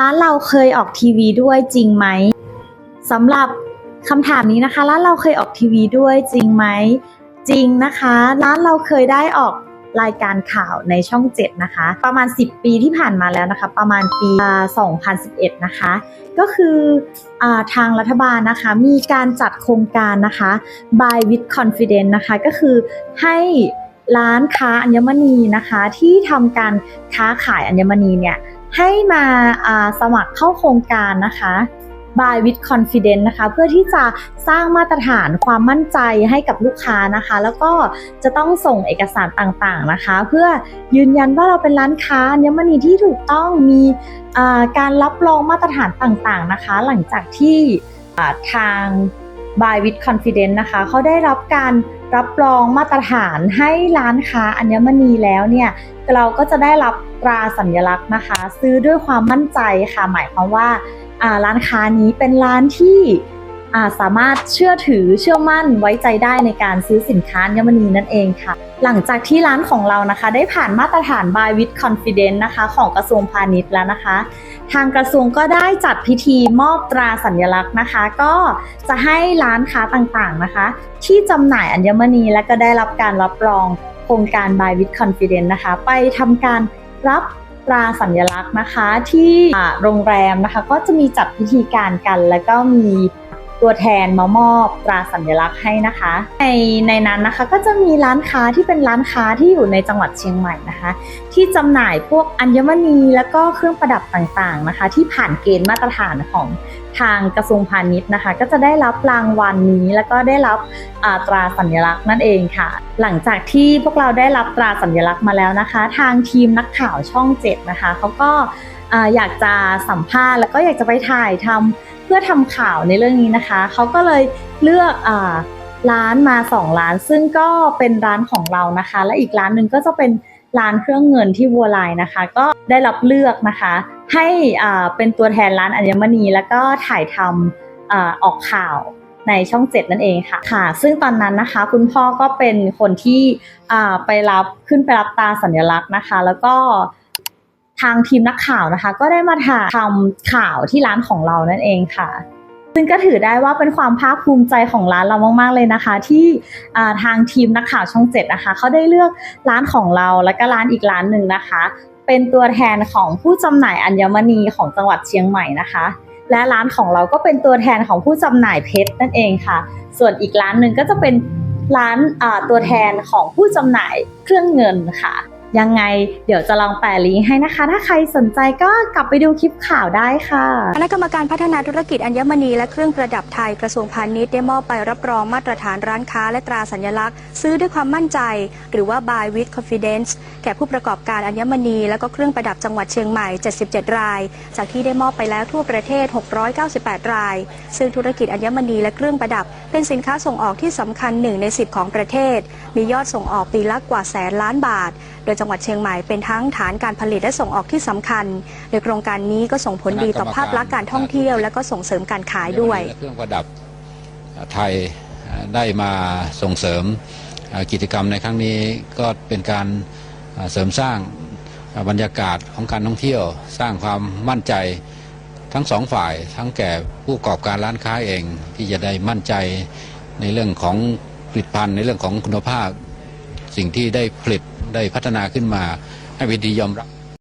ร้านเราเคยออกทีวีด้วยจริงไหมสำหรับคำถามนี้นะคะ ร้านเราเคยออกทีวีด้วยจริงไหมจริงนะคะ ร้านเราเคยได้ออกรายการข่าวในช่อง 7 นะคะ ประมาณ 10 ปีที่ผ่านมาแล้วนะคะ ประมาณปีอ่า2011 นะคะ ก็คืออาทางรัฐบาลนะคะ มีการจัดโครงการนะคะ Buy with Confidence นะคะ ก็คือให้ร้านค้าอัญมณีนะคะ ที่ทำการค้าขายอัญมณีเนี่ย ให้มาาสมัครเข้าโครงการนะคะ Buy with Confidence นะคะ เพื่อที่จะสร้างมาตรฐานความมั่นใจให้กับลูกค้านะคะ แล้วก็จะต้องส่งเอกสารต่างๆนะคะ เพื่อยืนยันว่าเราเป็นร้านค้าอัญมณีที่ถูกต้องมีการรับรองมาตรฐานต่างๆนะคะ หลังจากที่ทาง Buy with Confidence นะคะเขาได้รับการรับรองมาตรฐานให้ร้านค้าอัญมณีแล้วเนี่ยเราก็จะได้รับตราสัญลักษณ์นะคะ ซื้อด้วยความมั่นใจค่ะ หมายความว่าร้านค้านี้เป็นร้านที่ สามารถเชื่อถือเชื่อมั่นไว้ใจได้ในการซื้อสินค้าอัญมณีนั่นเองค่ะ หลังจากที่ร้านของเรานะคะ ได้ผ่านมาตรฐาน Buy with Confidence นะคะ ของกระทรวงพาณิชย์แล้วนะคะ ทางกระทรวงก็ได้จัดพิธีมอบตราสัญลักษณ์นะคะ ก็จะให้ร้านค้าต่างๆนะคะ ที่จำหน่ายอัญมณีและก็ได้รับการรับรองโครงการ Buy with Confidence นะคะ ไปทำการรับตราสัญลักษณ์นะคะที่โรงแรมนะคะ ก็จะมีจัดพิธีการกัน แล้วก็มี ตัวแทนมามอบตราสัญลักษณ์ให้นะคะ ในในนั้นนะคะก็จะมีร้านค้าที่เป็นร้านค้าที่อยู่ในจังหวัดเชียงใหม่นะคะ ที่จำหน่ายพวกอัญมณีแล้วก็เครื่องประดับต่างๆนะคะ ที่ผ่านเกณฑ์มาตรฐานของทางกระทรวงพาณิชย์นะคะ ก็จะได้รับรางวัลนี้แล้วก็ได้รับตราสัญลักษณ์นั่นเองค่ะ หลังจากที่พวกเราได้รับตราสัญลักษณ์มาแล้วนะคะ ทางทีมนักข่าวช่อง7นะคะเขาก็อ่าอยากจะสัมภาษณ์แล้วก็อยากจะไปถ่ายทำ เพื่อทำข่าวในเรื่องนี้นะคะ เขาก็เลยเลือกอ่าร้านมา 2 ร้าน ซึ่งก็เป็นร้านของเรานะคะ และอีกร้านหนึ่งก็จะเป็นร้านเครื่องเงินที่วัวลายนะคะ ก็ได้รับเลือกนะคะ ให้อ่าเป็นตัวแทนร้านอัญมณี แล้วก็ถ่ายทำอาออกข่าวในช่องเจ็ดนั่นเองค่ะค่ะ ซึ่งตอนนั้นนะคะคุณพ่อก็เป็นคนที่ไปรับขึ้นไปรับตาสัญลักษณ์นะคะ แล้วก็ ทางทีมนักข่าวนะคะ ก็ได้มาถ่ายทำข่าวที่ร้านของเรานั่นเองค่ะ ซึ่งก็ถือได้ว่าเป็นความภาคภูมิใจของร้านเรามาก ๆ เลยนะคะ ที่ทางทีมนักข่าวช่องเจ็ดนะคะเขาได้เลือกร้านของเราแล้วก็ร้านอีกร้านหนึ่งนะคะ เป็นตัวแทนของผู้จำหน่ายอัญมณีของจังหวัดเชียงใหม่นะคะและร้านของเราก็เป็นตัวแทนของผู้จำหน่ายเพชรนั่นเองค่ะ ส่วนอีกร้านหนึ่งก็จะเป็นร้านตัวแทนของผู้จำหน่ายเครื่องเงินค่ะ ยังไงเดี๋ยวจะลองแปะลิงก์ให้นะคะ ถ้าใครสนใจก็กลับไปดูคลิปข่าวได้ค่ะคณะกรรมการพัฒนาธุรกิจอัญมณีและเครื่องประดับไทยกระทรวงพาณิชย์ได้มอบใบรับรองมาตรฐานร้านค้าและตราสัญลักษณ์ ซื้อด้วยความมั่นใจ หรือว่า Buy with Confidence แก่ผู้ประกอบการอัญมณี และก็เครื่องประดับจังหวัดเชียงใหม่ 77 ราย จากที่ได้มอบไปแล้วทั่วประเทศ 698 ราย ซึ่งธุรกิจอัญมณีและเครื่องประดับ เป็นสินค้าส่งออกที่สำคัญหนึ่งใน 10 ของประเทศ มียอดส่งออกปีละกว่าแสนล้านบาท โดยจังหวัดเชียงใหม่เป็นทั้งฐานการผลิตและส่งออกที่สำคัญ โดยโครงการนี้ก็ส่งผลดีต่อภาพลักษณ์การท่องเที่ยว และก็ส่งเสริมการขายด้วย เครื่องประดับไทยได้มาส่งเสริมกิจกรรมในครั้งนี้ก็เป็นการเสริมสร้างบรรยากาศของการท่องเที่ยว สร้างความมั่นใจทั้งสองฝ่าย ทั้งแก่ผู้ประกอบการร้านค้าเองที่จะได้มั่นใจในเรื่องของผลิตภัณฑ์ในเรื่องของคุณภาพ สิ่งที่ได้ผลิตได้พัฒนาขึ้นมา ให้เวทียอมรับ